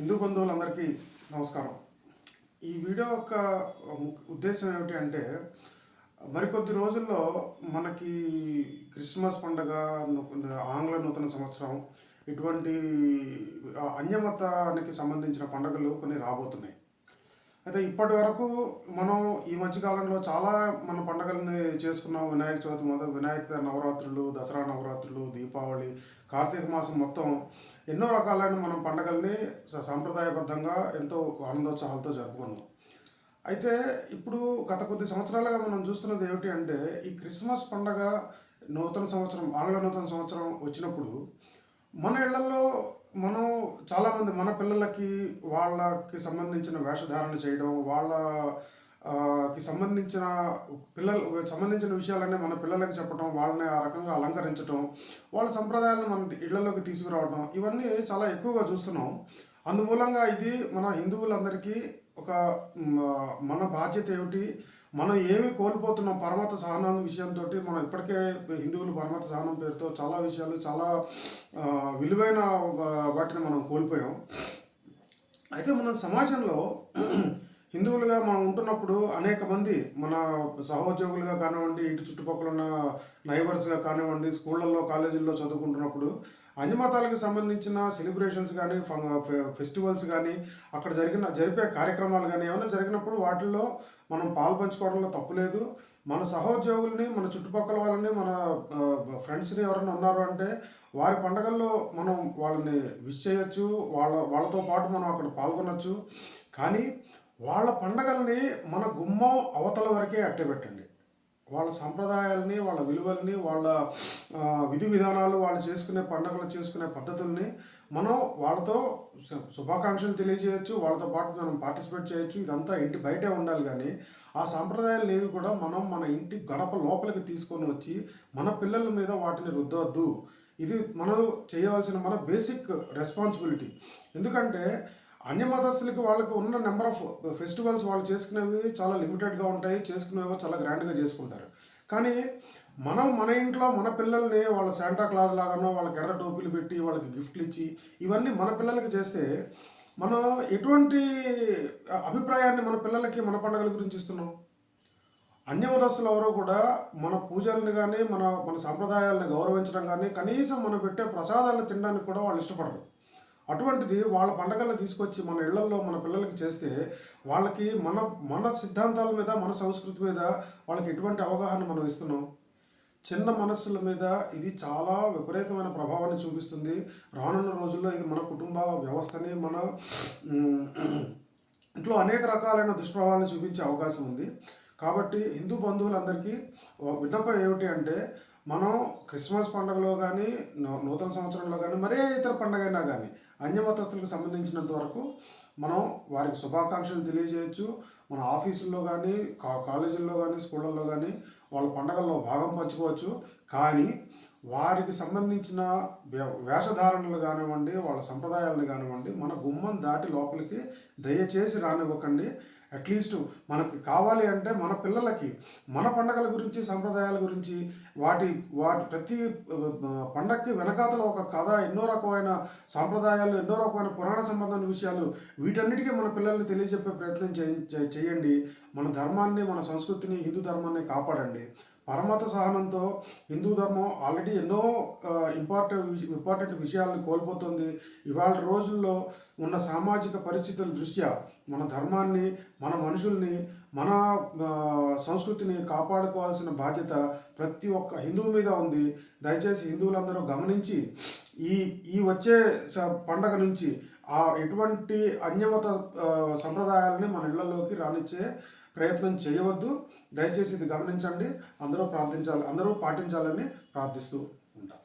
హిందూ బంధువులందరికీ నమస్కారం. ఈ వీడియో యొక్క ముఖ్య ఉద్దేశం ఏమిటి అంటే మరికొద్ది రోజుల్లో మనకి క్రిస్మస్ పండగ ఆంగ్ల నూతన సంవత్సరం ఇటువంటి అన్యమతానికి సంబంధించిన పండుగలు కొన్ని రాబోతున్నాయి. అయితే ఇప్పటి వరకు మనం ఈ మధ్యకాలంలో చాలా మన పండుగల్ని చేసుకున్నాం. వినాయక చవితి మొదలు వినాయక నవరాత్రులు దసరా నవరాత్రులు దీపావళి కార్తీక మాసం మొత్తం ఎన్నో రకాలైన మనం పండగల్ని సాంప్రదాయబద్ధంగా ఎంతో ఆనందోత్సాహాలతో జరుపుకున్నాం. అయితే ఇప్పుడు గత కొద్ది సంవత్సరాలుగా మనం చూస్తున్నది ఏమిటి అంటే ఈ క్రిస్మస్ పండగ నూతన సంవత్సరం ఆంగ్ల నూతన సంవత్సరం వచ్చినప్పుడు మన ఇళ్ళలో మనం చాలామంది మన పిల్లలకి వాళ్ళకి సంబంధించిన వేషధారణ చేయడం వాళ్ళ కి సంబంధించిన పిల్లలు సంబంధించిన విషయాలన్నీ మన పిల్లలకి చెప్పడం వాళ్ళని ఆ రకంగా అలంకరించడం వాళ్ళ సంప్రదాయాలను మన ఇళ్ళలోకి తీసుకురావడం ఇవన్నీ చాలా ఎక్కువగా చూస్తున్నాం. అందుమూలంగా ఇది మన హిందువులందరికీ ఒక మన బాధ్యత ఏమిటి? మనం ఏమి కోల్పోతున్నాం పరమత సహనం విషయంతో మనం ఇప్పటికే హిందువులు పరమత సహనం పేరుతో చాలా విషయాలు చాలా విలువైన వాటిని మనం కోల్పోయాం. అయితే మన సమాజంలో హిందువులుగా మనం ఉంటున్నప్పుడు అనేక మంది మన సహోద్యోగులుగా కానివ్వండి ఇంటి చుట్టుపక్కల ఉన్న నైబర్స్గా కానివ్వండి స్కూళ్ళల్లో కాలేజీల్లో చదువుకుంటున్నప్పుడు అన్ని మతాలకు సంబంధించిన సెలబ్రేషన్స్ కానీ ఫెస్టివల్స్ కానీ అక్కడ జరిగిన జరిపే కార్యక్రమాలు కానీ ఏమైనా జరిగినప్పుడు వాటిల్లో మనం పాల్పంచుకోవడంలో తప్పు లేదు. మన సహోద్యోగుల్ని మన చుట్టుపక్కల వాళ్ళని మన ఫ్రెండ్స్ని ఎవరైనా ఉన్నారు అంటే వారి పండగల్లో మనం వాళ్ళని విష్ చేయొచ్చు వాళ్ళ వాళ్ళతో పాటు మనం అక్కడ పాల్గొనొచ్చు. కానీ వాళ్ళ పండగల్ని మన గుమ్మం అవతల వరకే అట్టబెట్టండి వాళ్ళ సంప్రదాయాలని వాళ్ళ విలువల్ని వాళ్ళ విధి విధానాలు వాళ్ళు చేసుకునే పండుగలు చేసుకునే పద్ధతుల్ని మనం వాళ్ళతో శుభాకాంక్షలు తెలియజేయచ్చు వాళ్ళతో పాటు మనం పార్టిసిపేట్ చేయొచ్చు. ఇదంతా ఇంటి బయటే ఉండాలి కానీ ఆ సాంప్రదాయాలు ఏవి కూడా మనం మన ఇంటి గడప లోపలికి తీసుకొని వచ్చి మన పిల్లల మీద వాటిని రుద్దవద్దు. ఇది మనం చేయవలసిన మన బేసిక్ రెస్పాన్సిబిలిటీ. ఎందుకంటే అన్ని మతస్థులకి వాళ్ళకి ఉన్న నెంబర్ ఆఫ్ ఫెస్టివల్స్ వాళ్ళు చేసుకునేవి చాలా లిమిటెడ్గా ఉంటాయి చేసుకునేవి చాలా గ్రాండ్గా చేసుకుంటారు. కానీ మనం మన ఇంట్లో మన పిల్లల్ని వాళ్ళ శాంటా క్లాస్ లాగానో వాళ్ళకి ఎర్ర టోపీలు పెట్టి వాళ్ళకి గిఫ్ట్లు ఇచ్చి ఇవన్నీ మన పిల్లలకి చేస్తే మనం ఎటువంటి అభిప్రాయాన్ని మన పిల్లలకి మన పండుగల గురించి ఇస్తున్నాం? అన్యమతస్తులు ఎవరో కూడా మన పూజల్ని కానీ మన మన సంప్రదాయాలను గౌరవించడం కానీ కనీసం మనం పెట్టే ప్రసాదాలను తినడానికి కూడా వాళ్ళు ఇష్టపడరు. అటువంటిది వాళ్ళ పండగలను తీసుకొచ్చి మన ఇళ్ళలో మన పిల్లలకి చేస్తే వాళ్ళకి మన మన సిద్ధాంతాల మీద మన సంస్కృతి మీద వాళ్ళకి ఎటువంటి అవగాహన మనం ఇస్తున్నాం? చిన్న మనస్సుల మీద ఇది చాలా విపరీతమైన ప్రభావాన్ని చూపిస్తుంది. రానున్న రోజుల్లో ఇది మన కుటుంబ వ్యవస్థని మన ఇంట్లో అనేక రకాలైన దుష్ప్రభావాలను చూపించే అవకాశం ఉంది. కాబట్టి హిందూ బంధువులందరికీ విన్నపం ఏమిటి అంటే మనం క్రిస్మస్ పండుగలో కానీ నూతన సంవత్సరంలో కానీ మరే ఇతర పండుగ అయినా కానీ అన్యమతస్తులకు సంబంధించినంత వరకు మనం వారికి శుభాకాంక్షలు తెలియజేయచ్చు. మన ఆఫీసుల్లో కానీ కా కాలేజీల్లో కానీ స్కూళ్ళల్లో కానీ వాళ్ళ పండగల్లో భాగం పంచుకోవచ్చు. కానీ వారికి సంబంధించిన వే- వేషధారణలు కానివ్వండి వాళ్ళ సంప్రదాయాలను కానివ్వండి మన గుమ్మం దాటి లోపలికి దయచేసి రానివ్వకండి. అట్లీస్ట్ మనకు కావాలి అంటే మన పిల్లలకి మన పండగల గురించి సంప్రదాయాల గురించి వాటి వాటి ప్రతి పండగకి వెనకాతల ఒక కథ ఎన్నో రకమైన సాంప్రదాయాలు ఎన్నో రకమైన పురాణ సంబంధమైన విషయాలు వీటన్నిటికీ మన పిల్లల్ని తెలియజెప్పే ప్రయత్నం చేయండి. మన ధర్మాన్ని మన సంస్కృతిని హిందూ ధర్మాన్ని కాపాడండి. పరమత సహనంతో హిందూ ధర్మం ఆల్రెడీ ఎన్నో ఇంపార్టెంట్ ఇంపార్టెంట్ విషయాలను కోల్పోతుంది. ఇవాళ రోజుల్లో ఉన్న సామాజిక పరిస్థితుల దృష్ట్యా మన ధర్మాన్ని మన మనుషుల్ని మన సంస్కృతిని కాపాడుకోవాల్సిన బాధ్యత ప్రతి ఒక్క హిందువు మీద ఉంది. దయచేసి హిందువులందరూ గమనించి ఈ ఈ వచ్చే స- పండగ నుంచి ఆ ఎటువంటి అన్యమత సంప్రదాయాలని మన ఇళ్ళలోకి రానిచ్చే ప్రయత్నం చేయవద్దు. దయచేసి ఇది గమనించండి. అందరూ ప్రార్థించాలి అందరూ పాటించాలని ప్రార్థిస్తూ ఉంటాం.